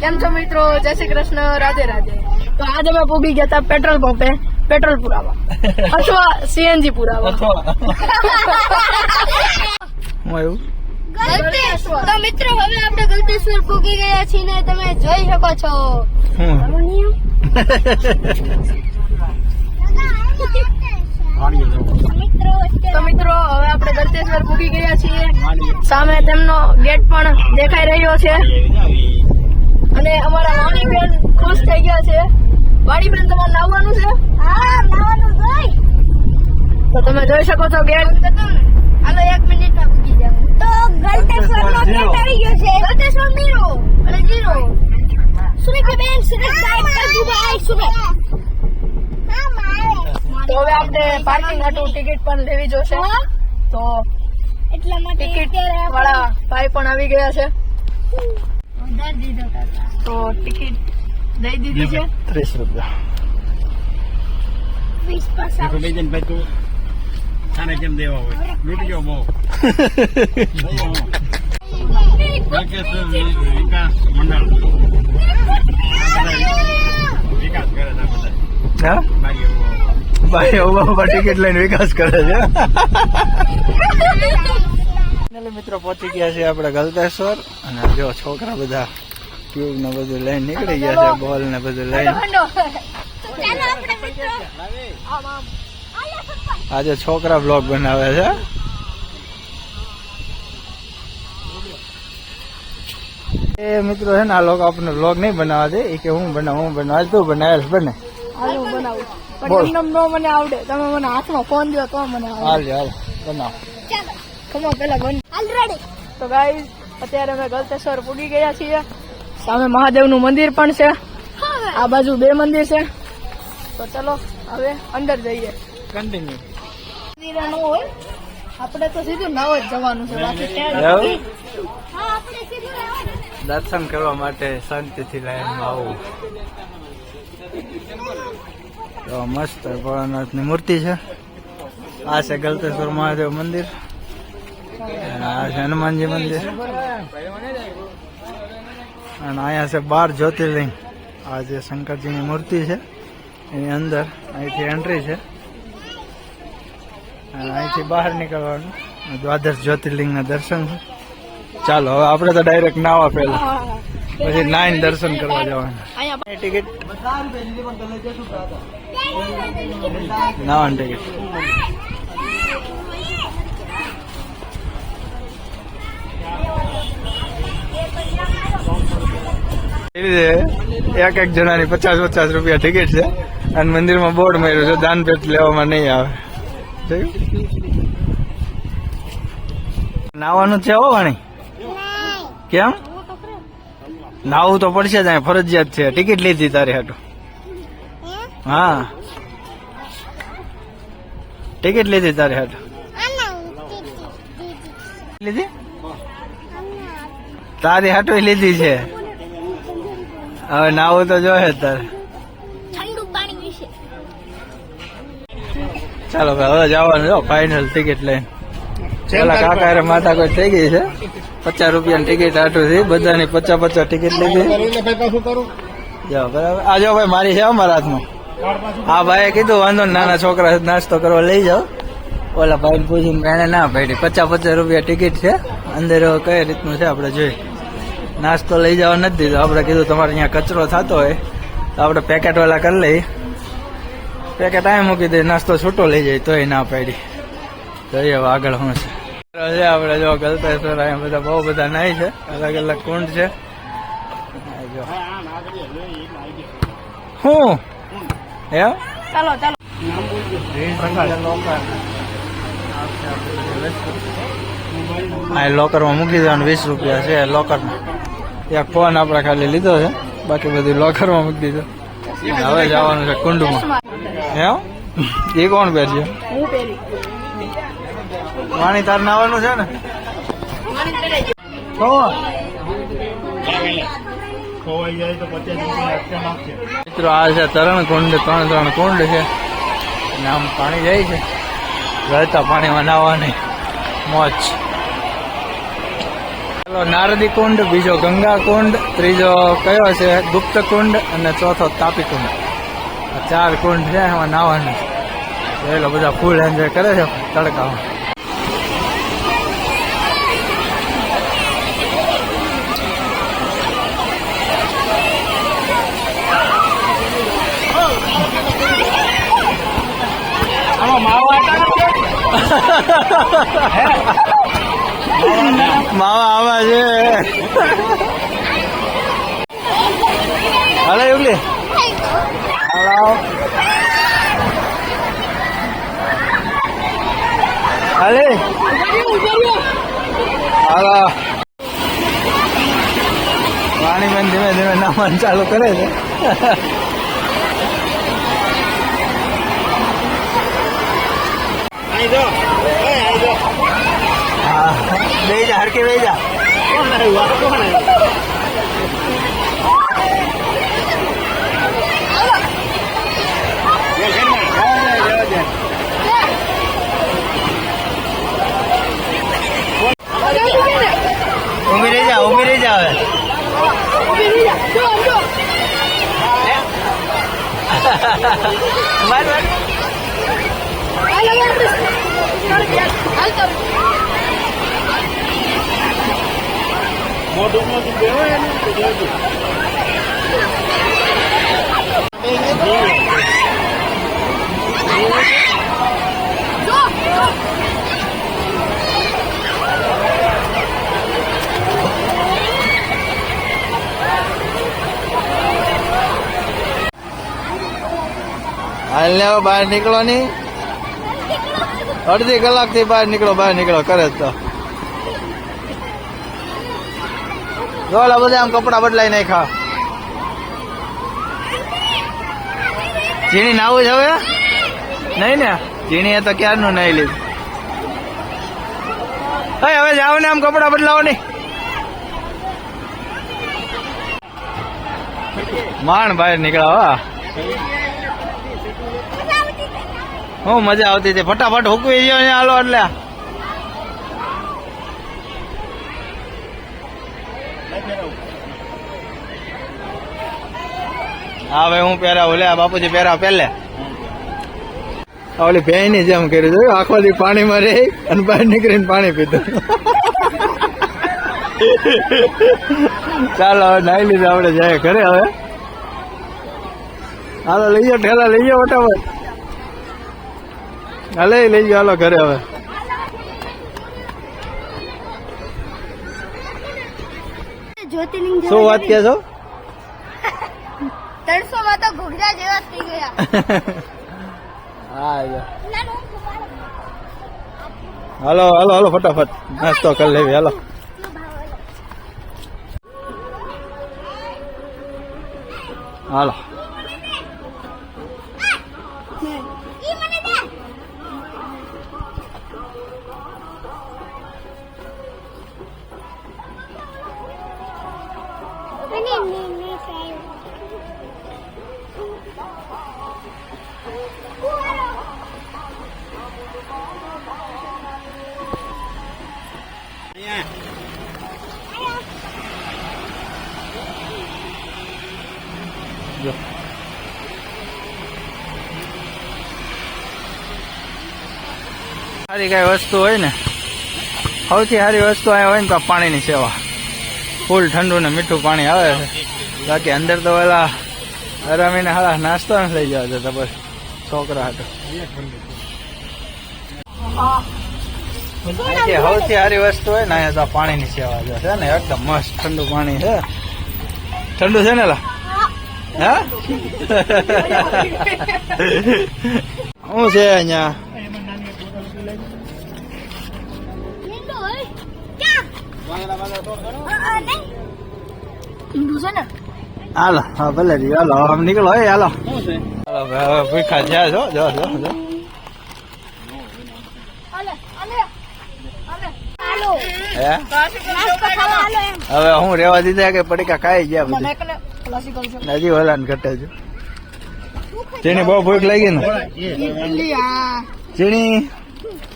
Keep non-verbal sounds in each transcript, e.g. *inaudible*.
કેમ છો મિત્રો? જય શ્રી કૃષ્ણ. રાધે રાધે. તો આજે અમે પૂગી ગયા હતા પેટ્રોલ પંપે. પેટ્રોલ પુરાવા. *laughs* અથવા સીએનજી પુરાવા. *laughs* હું આવ્યું? તો મિત્રો હવે આપણે ગલતેશ્વર પૂગી ગયા છીએ ને તમે જોઈ શકો છો. તો મિત્રો હવે આપણે ગલતેશ્વર પૂગી ગયા છીએ. સામે તેમનો ગેટ પણ દેખાઈ રહ્યો છે. અને અમારા વાણીબેન ખુશ થઈ ગયા છે. વાણીબેન તમારે લાવવાનું છે? હા લાવવાનું જોઈ તો તમે જોઈ શકો છો બેન. હાલો એક મિનિટમાં પૂગી જાવ તો ગલતેશ્વર નો ગેટ આવી ગયો છે. ગલતેશ્વર મીરો અને ઝીરો. સુરેખબેન સુરેશભાઈ પ્રભુભાઈ સુરેખ તો હવે આપણે પાર્કિંગ હાટુ ટિકિટ પણ લેવી જોશે. તો એટલા માટે ટિકિટ વાળા ભાઈ પણ આવી ગયા છે. તો ટિકિટ દઈ દીધી છે. ત્રીસ રૂપિયા. વીસ પાસા ભાઈ તું તારે કેમ દેવા હોય? લૂંટજો બહુ વિકાસ મંડળ વિકાસ કરે છે બધા હા? બાકી એવું ભાઈ ઊભા ઊભા ટિકિટ લઈને વિકાસ કરે છે. *laughs* મિત્રો પહોંચી ગયા છે આપણે ગલતેશ્વર અને જો છોકરા બધા ટ્યુબ ને બધું લઈને નીકળી ગયા છે બોલ ને બધું લઈને. ચાલો આપણે મિત્રો. આજે છોકરા બ્લોગ બનાવે છે. એ મિત્રો છે ને આ લોકો આપણને બ્લોગ નહીં બનાવવા દે. એ કે હું બનાવું હું બનાવ. તું બનાવેલ બને. હાલ હું બનાવું. બોલ. નો મને આવડે. તમે મને હાથમાં ફોન દો તો મને હાલ હાલ બનાવ. ચાલો. પેલા બન તો ગાઈઝ અત્યારે અમે ગલતેશ્વર પૂગી ગયા છીએ. સામે મહાદેવનું મંદિર પણ છે. આ બાજુ બે મંદિર છે. તો ચલો હવે અંદર જઈએ. કન્ટિન્યુ મંદિર ન હોય આપણે તો સીધું નવ જ જવાનું છે. બાકી દર્શન કરવા માટે શાંતિથી લાઈનમાં આવું. તો મસ્ત ભોળાનાથની મૂર્તિ છે. આ છે ગલતેશ્વર મહાદેવ મંદિર. અને આ છે હનુમાનજી મંદિર. અને અહીંયા છે બાર જ્યોતિર્લિંગ. આ જે શંકરજીની મૂર્તિ છે એની અંદર અહીંથી એન્ટ્રી છે. અને અહીંથી બહાર નીકળવાનું. દ્વાદશ જ્યોતિર્લિંગના દર્શન છે. ચાલો હવે આપણે તો ડાયરેક્ટ નાવા પહેલા. પછી નાઈન દર્શન કરવા જવાના. અહીંયા ટિકિટ નાવાની ટિકિટ એક એક જણાની પચાસ પચાસ રૂપિયા ટિકિટ છે. અને મંદિરમાં બોર્ડ માર્યું છે દાન પેટ લેવામાં નહીં આવે? નાવાનું છે વાણી? કેમ? નાવું તો પડશે જ ફરજિયાત છે. ટિકિટ લીધી તારી હાટું. હા. ટિકિટ લીધી તારી હાટું. લીધી. તારી હાટું લીધી છે. હવે નાવું તો જોઈએ તારે. ઠંડુ પાણી વિશે. ચાલો ભાઈ હવે જવાનું જો ફાઇનલ ટિકિટ લઈને. પેલા કાકા રે માથા કોઈ થઈ ગઈ છે? પચાસ રૂપિયાની ટિકિટ આટું છે બધાની પચાસ પચાસ ટિકિટ લીધી જાઓ બરાબર. આ જો ભાઈ મારી છે અમારા હાથમાં. હા ભાઈએ કીધું વાંધો નાના છોકરા નાસ્તો કરવા લઈ જાઓ. ઓલા ભાઈ પૂછીને એને ના ભાઈ પચાસ પચાસ રૂપિયા ટિકિટ છે. અંદર કઈ રીતનું છે આપણે જોઈએ. નાસ્તો લઈ જવા નથી દીધો. આપણે કીધું તમારે અહીંયા કચરો થતો હોય તો આપણે પેકેટ વાળા કરી લઈ પેકેટ આ મૂકી દઈએ નાસ્તો છૂટો લઈ જાય તોય ના પાડી. જોઈએ હવે આગળ શું છે. છે આપણે જો ગલતેશ્વર અહીંયા બધા બહુ બધા નાય છે અલગ અલગ કુંડ છે. હું? હે ચાલો ચાલો. આ લોકરમાં મૂકી દેવાનું વીસ રૂપિયા છે લોકરમાં એક ફોન આપણે ખાલી લીધો છે. બાકી બધું લોકરમાં મૂકી દીધો. હવે જવાનું છે કુંડમાં. એમ? એ કોણ પહેરશે હું પહેરી પાણી તાર નાવાનું છે ને? મિત્રો, આ છે તરણ કુંડ, ત્રણ ત્રણ કુંડ છે. અને આમ પાણી જાય છે. વહેતા પાણીમાં નાહવાની મોજ. નારદી કુંડ બીજો ગંગા કુંડ ત્રીજો કયો છે? ગુપ્ત કુંડ અને ચોથો તાપી કુંડ. આ ચાર કુંડ છે એમાં નાવાનું છે. એ બધા ફૂલ એન્જોય કરે છે તડકામાં. આમાં માવા *laughs* હતા માવા આવા છે. હાલે, યુગલી. હાલો. હાલે. હાલો. વાણીબેન ધીમે ધીમે નામવાનું ચાલુ કરે છે. જો જા હરકે બે જા. ઊભી રહી જા ઉમી રહી જા હવે. માર માર મોઢું મોઢું બેહો એનું તો જોજો. હાલ ને હવે બહાર નીકળો ની અડધી કલાકથી બહાર નીકળો બહાર નીકળો, કરે તો જો બધા આમ કપડા બદલાઈ નાખ્યા. ઝીણી નાવું છે હવે? નહીં ને. ઝીણી તો તો ક્યારનું નહીં લીધું હે હવે જાઓ ને આમ કપડા બદલાવો નહીં માણ બહાર નીકળ્યા હા. હું મજા આવતી હતી. ફટાફટ હુકવી ગયો અહીંયા હાલો એટલે. હા ભાઈ હું પહેરા ઓલે બાપુજી પહેરા પહેલે ઓલી ભેંસની જેમ કર્યું જોયું આખો દી પાણીમાં રહી અને બહાર નીકળીને પાણી પીધું. ચાલો હવે નાઈ લીધું આપણે જાય ઘરે હવે. હાલો લઈ જાઓ ઠેલા લઈ જાઓ ફટાફટ. હાલે લઈ જાઓ હાલો ઘરે હવે. શું વાત કે છો? ત્રણસો માં તો ઘોઘરા જેવા થઈ ગયા. હા હલો હલો હાલો હાલો ફટાફટ. નાસ્તો કરી લેવી હલો. હાલો. સારી કઈ વસ્તુ હોય ને, સૌથી સારી વસ્તુ આ હોય ને તો પાણી પાણીની સેવા. ફૂલ ઠંડુ ને મીઠું પાણી આવે છે. બાકી અંદર તો ઓલા રમીને હાલા નાસ્તો લઈ જવા જતા બસ. છોકરા હતો. સૌથી સારી વસ્તુ હોય ને અહીંયા પાણી ની પાણીની સેવા જો છે ને એકદમ મસ્ત ઠંડુ પાણી છે. ઠંડુ છે ને લા? હા? શું છે અહીંયા? લીંડું છે ને? હાલો હા ભલે જી હાલો આમ નીકળો હે હાલો હાલો હવે ભૂખા છો જો જો જો એમ હવે હું રેવા દીધા કે પડીકા ખાઈ ગયા મને બધી કને ક્લાસિકલ છે હજી હલાન ઘટે છે ચીણી બહુ ભૂખ લાગી ને ચીણી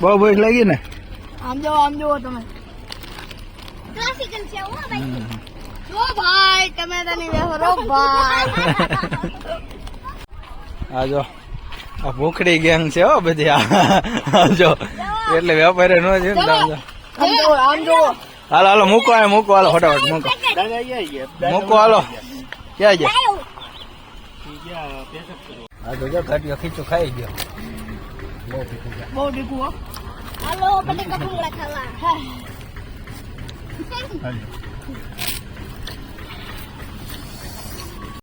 બહુ ભૂખ લાગી ને આમ જો આમ જુઓ તમે ક્લાસિકલ છે હો ભાઈ ભાઈ. આ જો આ ભૂખડી ગેંગ છે હો બધી. આ જો એટલે વેપારી નો છે હાલો હાલો મૂકો આ મૂકો હાલો ફટાફટ મૂકો. મૂકો હાલો. ક્યાં ગયા? આ તો જો ખીચું ખાઈ ગયો. બહુ ડીકું હો. હાલો બટેકા ભૂંગળા ખાવા.